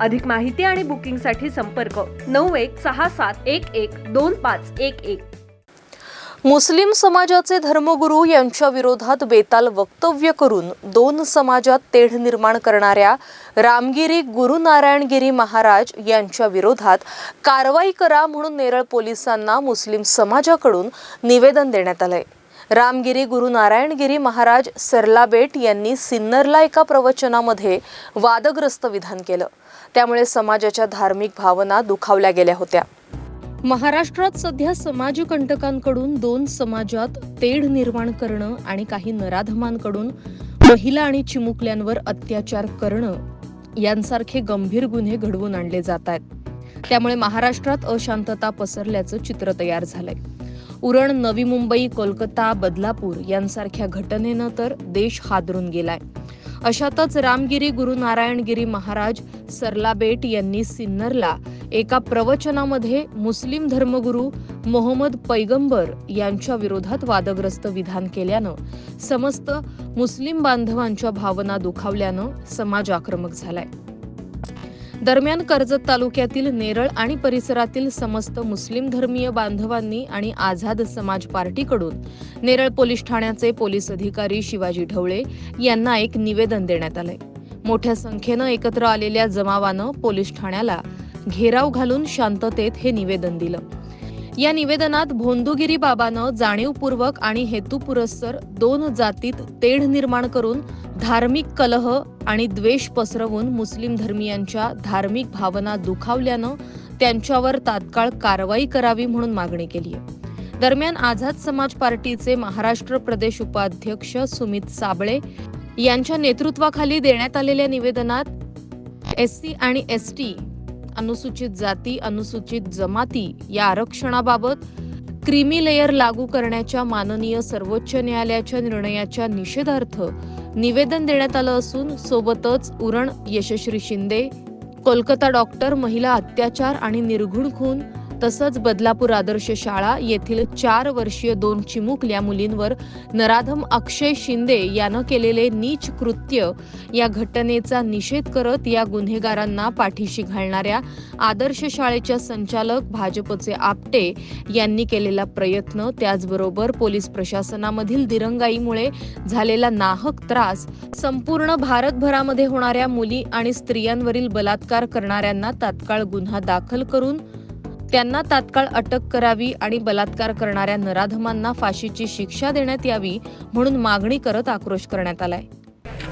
अधिक माहिती आणि बुकिंगसाठी संपर्क नऊ एक सहा सात एक एक दोन पाच एक एक. मुस्लिम समाजाचे धर्मगुरू यांच्या विरोधात बेताल वक्तव्य करून दोन समाजात तेढ निर्माण करणाऱ्या रामगिरी गुरुनारायणगिरी महाराज यांच्या विरोधात कारवाई करा म्हणून नेरळ पोलिसांना मुस्लिम समाजाकडून निवेदन देण्यात आलंय. रामगिरी गुरु नारायणगिरी महाराज सरलाबेट यांनी सिन्नरला एका प्रवचनामध्ये वादग्रस्त विधान केलं. त्यामुळे समाजाच्या धार्मिक भावना दुखावल्या गेल्या होत्या. महाराष्ट्रात सध्या समाजकंटकांकडून दोन समाजात तेढ निर्माण करणं आणि काही नराधमांकडून महिला आणि चिमुकल्यांवर अत्याचार करणं यांसारखे गंभीर गुन्हे घडवून आणले जात आहेत. त्यामुळे महाराष्ट्रात अशांतता पसरल्याचं चित्र तयार झालंय. उरण नवी मुंबई कोलकाता बदलापूर यांसारख्या घटनेनं तर देश हादरून गेलाय. अशातच रामगिरी गुरु नारायणगिरी महाराज सरलाबेट यांनी सिन्नरला एका प्रवचनामध्ये मुस्लिम धर्मगुरू मोहम्मद पैगंबर यांच्या विरोधात वादग्रस्त विधान केल्यानं समस्त मुस्लिम बांधवांच्या भावना दुखावल्यानं समाज आक्रमक झालाय. दरम्यान कर्जत तालुक्यातील नेरळ आणि परिसरातील समस्त मुस्लिम धर्मीय बांधवांनी आणि आझाद समाज पार्टीकडून नेरळ पोलीस ठाण्याचे पोलीस अधिकारी शिवाजी ढवळे यांना एक निवेदन देण्यात आलंय. मोठ्या संख्येनं एकत्र आलेल्या जमावानं पोलीस ठाण्याला घेराव घालून शांततेत हे निवेदन दिलं. या निवेदनात भोंदूगिरी बाबानं जाणीवपूर्वक आणि हेतुपुरस्सर दोन जातीत तेढ निर्माण करून धार्मिक कलह आणि द्वेष पसरवून मुस्लिम धर्मियांच्या धार्मिक भावना दुखावल्यानं त्यांच्यावर तात्काळ कारवाई करावी म्हणून मागणी केली आहे. दरम्यान आझाद समाज पार्टीचे महाराष्ट्र प्रदेश उपाध्यक्ष सुमित साबळे यांच्या नेतृत्वाखाली देण्यात आलेल्या निवेदनात एस सी आणि एस टी अनुसूचित जाती अनुसूचित जमाती या आरक्षणाबाबत क्रीमी लेयर लागू करण्याच्या माननीय सर्वोच्च न्यायालयाच्या निर्णयाच्या निषेधार्थ निवेदन देण्यात आलं असून सोबतच उरण यशस्वी शिंदे कोलकाता डॉक्टर महिला अत्याचार आणि निर्घुण खून तसंच बदलापूर आदर्श शाळा येथील चार वर्षीय दोन चिमुकल्या मुलींवर नराधम अक्षय शिंदे यानं केलेले नीच कृत्य या घटनेचा निषेध करत या गुन्हेगारांना पाठीशी घालणाऱ्या आदर्श शाळेच्या संचालक भाजपचे आपटे यांनी केलेला प्रयत्न त्याचबरोबर पोलीस प्रशासनामधील दिरंगाईमुळे झालेला नाहक त्रास संपूर्ण भारतभरामध्ये होणाऱ्या मुली आणि स्त्रियांवरील बलात्कार करणाऱ्यांना तात्काळ गुन्हा दाखल करून त्यांना तात्काळ अटक करावी आणि बलात्कार करणाऱ्या नराधमांना फाशीची शिक्षा देण्यात यावी म्हणून मागणी करत आक्रोश करण्यात आलाय.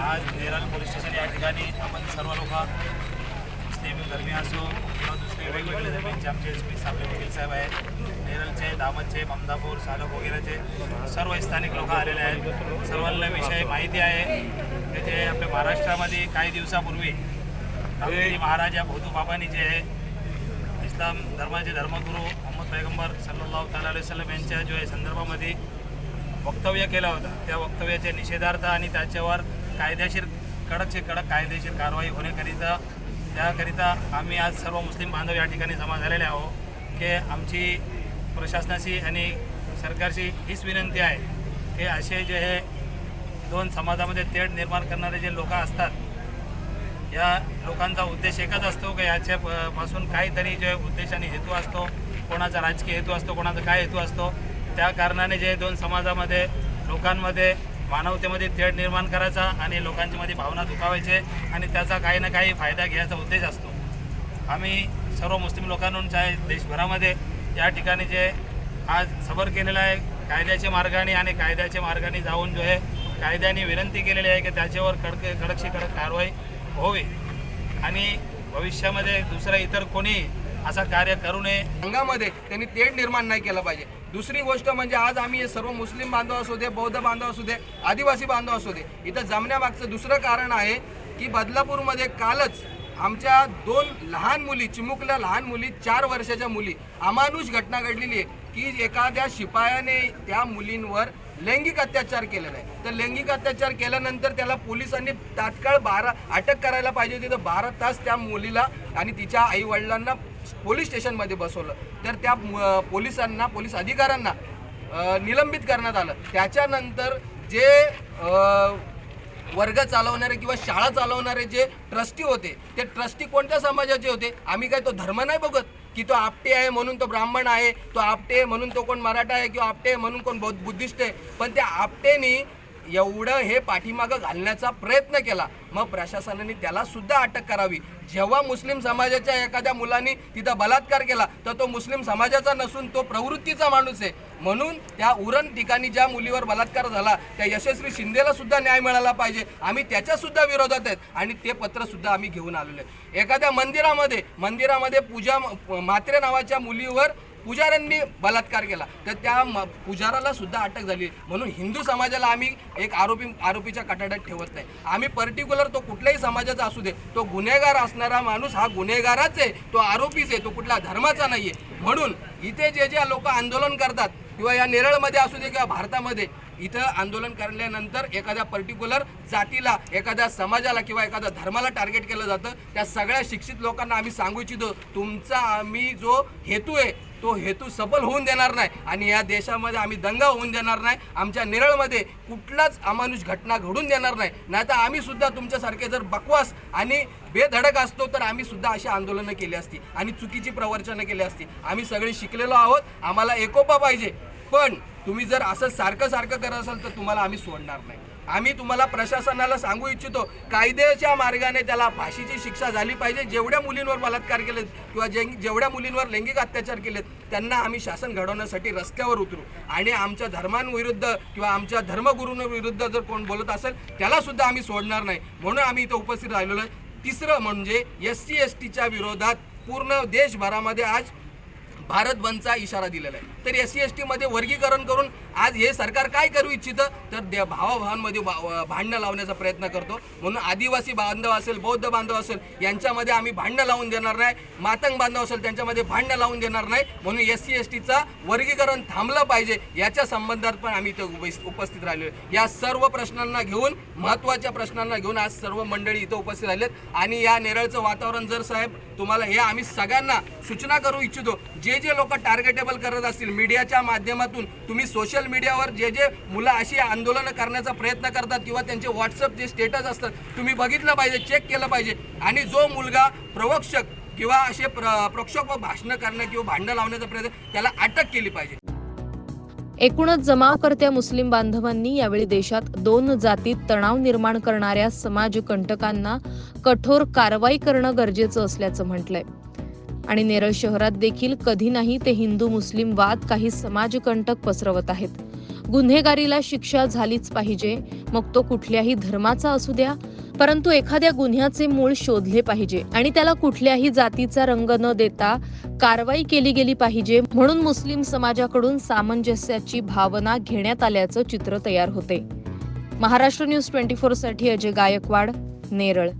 आज नेराल पोलीस स्टेशन या ठिकाणी आपण सर्व लोक मुस्लिम धर्मीय असो किंवा दुसरे वेगवेगळे धर्मींचे आमचे एस पी वकील साहेब आहेत नेरलचे दामनचे ममदापूर सालक वगैरेचे सर्व स्थानिक लोक आलेले आहेत. सर्वांना विषय माहिती आहे की जे आपल्या महाराष्ट्रामध्ये काही दिवसापूर्वी महाराजा भोतू बाबांनी जे आहे इस्लाम धर्माचे धर्मगुरू मोहम्मद पैगंबर सल्लल्लाहु ताला वसलम यांच्या जो या संदर्भामध्ये वक्तव्य केलं होतं. त्या वक्तव्याच्या निषेधार्थ आणि त्याच्यावर कायदेशीर कडकचे कडक कायदेशीर कारवाई होण्याकरिता त्याकरिता आम्ही आज सर्व मुस्लिम बांधव या ठिकाणी जमा झालेले आहोत. की आमची प्रशासनाशी आणि सरकारशी हीच विनंती आहे. की असे जे हे दोन समाजामध्ये तेढ निर्माण करणारे जे लोक असतात या लोकांचा उद्देश एकच असतो की याच्या पासून काहीतरी जे उद्देश आणि हेतू असतो कोणाचा राजकीय हेतू असतो कोणाचा काय हेतू असतो त्या कारणाने जे दोन समाजामध्ये लोकांमध्ये मानवतेमध्ये तेढ निर्माण करायचा आणि लोकांच्या मध्ये भावना दुखावायचे आणि त्याचा काही ना काही फायदा घ्यायचा उद्देश असतो. आम्ही सर्व मुस्लिम लोकांहून चाहे देशभरामध्ये या ठिकाणी जे आज सबर केलेलं आहे कायद्याच्या मार्गाने आणि कायद्याच्या मार्गाने जाऊन जो आहे कायद्याने विनंती केलेली आहे की त्याच्यावर कडक कडकशी कडक कारवाई होवे. आणि भविष्यामध्ये दुसरं इतर कोणी असा कार्य करू नये. अंगामध्ये त्यांनी तेढ निर्माण नाही केलं पाहिजे. दुसरी गोष्ट म्हणजे आज आम्ही हे सर्व मुस्लिम बांधव असू दे बौद्ध बांधव असू दे आदिवासी बांधव असू दे इथं जमण्यामागचं दुसरं कारण आहे की बदलापूरमध्ये कालच आमच्या दोन लहान मुली चिमुकल्या लहान मुली चार वर्षाच्या मुली अमानुष घटना घडलेली आहे की एखाद्या शिपायाने त्या मुलींवर लैंगिक अत्याचार केलेला आहे तर लैंगिक अत्याचार केल्यानंतर त्याला पोलिसांनी तात्काळ बारा अटक करायला पाहिजे होती. तर बारा तास त्या मुलीला आणि तिच्या आई वडिलांना पोलीस स्टेशनमध्ये बसवलं. तर त्या पोलिसांना पोलीस अधिकाऱ्यांना निलंबित करण्यात आलं. त्याच्यानंतर जे वर्ग चालवणारे किंवा शाळा चालवणारे जे ट्रस्टी होते ते ट्रस्टी कोणत्या समाजाचे होते? आम्ही काय तो धर्म नाही बघत? की तो आपटे आहे म्हणून तो ब्राह्मण आहे तो आपटे आहे म्हणून तो कोण मराठा आहे किंवा आपटे आहे म्हणून कोण बौद्ध बुद्धिस्ट आहे पण त्या आपटेनी एवढं हे पाठीमागं घालण्याचा प्रयत्न केला. मग प्रशासनाने त्याला सुद्धा अटक करावी. जेव्हा मुस्लिम समाजाच्या एखाद्या मुलांनी तिथं बलात्कार केला तर तो मुस्लिम समाजाचा नसून तो प्रवृत्तीचा माणूस आहे. म्हणून त्या उरण ठिकाणी ज्या मुलीवर बलात्कार झाला त्या यशस्वी शिंदेला सुद्धा न्याय मिळाला पाहिजे. आम्ही त्याच्यासुद्धा विरोधात आहेत आणि ते पत्रसुद्धा आम्ही घेऊन आलेलो आहे. एखाद्या मंदिरामध्ये मंदिरामध्ये पूजा मात्रे नावाच्या मुलीवर पुजाऱ्यांनी बलात्कार केला. तर त्या म- पुजाराला सुद्धा अटक झाली. म्हणून हिंदू समाजाला आम्ही एक आरोपी आरोपीच्या कटाड्यात ठेवत नाही. आम्ही पर्टिक्युलर तो कुठल्याही समाजाचा असू दे तो गुन्हेगार असणारा माणूस हा गुन्हेगाराच आहे. तो आरोपीच आहे तो कुठला धर्माचा नाही आहे म्हणून इथे जे जे लोक आंदोलन करतात किंवा या नेरळमध्ये असू दे किंवा भारतामध्ये इथं आंदोलन करल्यानंतर एखाद्या पर्टिक्युलर जातीला एखाद्या समाजाला किंवा एखाद्या धर्माला टार्गेट केलं जातं. त्या सगळ्या शिक्षित लोकांना आम्ही सांगू इच्छितो तुमचा आम्ही जो हेतू आहे तो हेतू सफल होऊन देणार नाही. आणि या देशामध्ये आम्ही दंगा होऊन देणार नाही. आमच्या नेरळमध्ये कुठलाच अमानुष घटना घडून देणार नाही. नाहीतर आम्ही सुद्धा तुमच्यासारखे जर बकवास आणि बेधडक असतो तर आम्ही सुद्धा अशी आंदोलनं केली असती आणि चुकीची प्रवचनं केली असती. आम्ही सगळे शिकलेलो आहोत. आम्हाला एकोपा पाहिजे. पण तुम्ही जर असं सारखं सारखं करत असाल तर तुम्हाला आम्ही सोडणार नाही. आम्ही तुम्हाला प्रशासनाला सांगू इच्छितो कायद्याच्या मार्गाने त्याला फाशीची शिक्षा झाली पाहिजे. जेवढ्या मुलींवर बलात्कार केलेत किंवा जे जेवढ्या मुलींवर लैंगिक अत्याचार केलेत त्यांना आम्ही शासन घडवण्यासाठी रस्त्यावर उतरू. आणि आमच्या धर्मांविरुद्ध किंवा आमच्या धर्मगुरूंविरुद्ध जर कोण बोलत असेल त्यालासुद्धा आम्ही सोडणार नाही. म्हणून आम्ही इथं उपस्थित राहिलेलो आहे. तिसरं म्हणजे एस सी एस टीच्या विरोधात पूर्ण देशभरामध्ये आज भारत बंदचा इशारा दिलेला आहे. तर एस सी एस टीमध्ये वर्गीकरण करून आज हे सरकार काय करू इच्छितं? तर त्या भावाभावांमध्ये भा- भांडणं लावण्याचा प्रयत्न करतो. म्हणून आदिवासी बांधव असेल बौद्ध बांधव असेल यांच्यामध्ये आम्ही भांडणं लावून देणार नाही. मातंग बांधव असेल त्यांच्यामध्ये भांडणं लावून देणार नाही. म्हणून एस सी एस टीचा वर्गीकरण थांबलं पाहिजे. याच्या संबंधात पण आम्ही इथं उपस्थित राहिलो आहे. या सर्व प्रश्नांना घेऊन महत्त्वाच्या प्रश्नांना घेऊन आज सर्व मंडळी इथं उपस्थित राहिलेत. आणि या नेरळचं वातावरण जर साहेब तुम्हाला हे आम्ही सगळ्यांना सूचना करू इच्छितो जे जे लोक टार्गेटेबल करत असतील मीडियाच्या माध्यमातून तुम्ही सोशल मीडियावर जे जे मुलं अशी आंदोलनं करण्याचा प्रयत्न करतात किंवा त्यांचे व्हॉट्सअप जे स्टेटस असतात तुम्ही बघितलं पाहिजे चेक केलं पाहिजे. आणि जो मुलगा प्रवक्षक किंवा असे प्र प्रक्षोभ भाषणं करणं किंवा भांडणं लावण्याचा प्रयत्न त्याला अटक केली पाहिजे. एकूणच जमावकर्त्या मुस्लिम बांधवांनी यावेळी देशात दोन जातीत तणाव निर्माण करणाऱ्या समाजकंटकांना कठोर कारवाई करणं गरजेचं असल्याचं म्हटलंय. आणि नेरळ शहरात देखील कधी नाही ते हिंदू मुस्लिम वाद काही समाजकंटक पसरवत आहेत. गुन्हेगारीला शिक्षा झालीच पाहिजे. मग तो कुठल्याही धर्माचा असू द्या परंतु एखाद्या गुन्ह्याचे मूळ शोधले पाहिजे आणि त्याला कुठल्याही जातीचा रंग न देता कारवाई केली गेली पाहिजे म्हणून मुस्लिम समाजाकडून सामंजस्याची भावना घेण्यात आल्याचं चित्र तयार होते. महाराष्ट्र न्यूज ट्वेंटी फोरसाठी अजय गायकवाड नेरळ.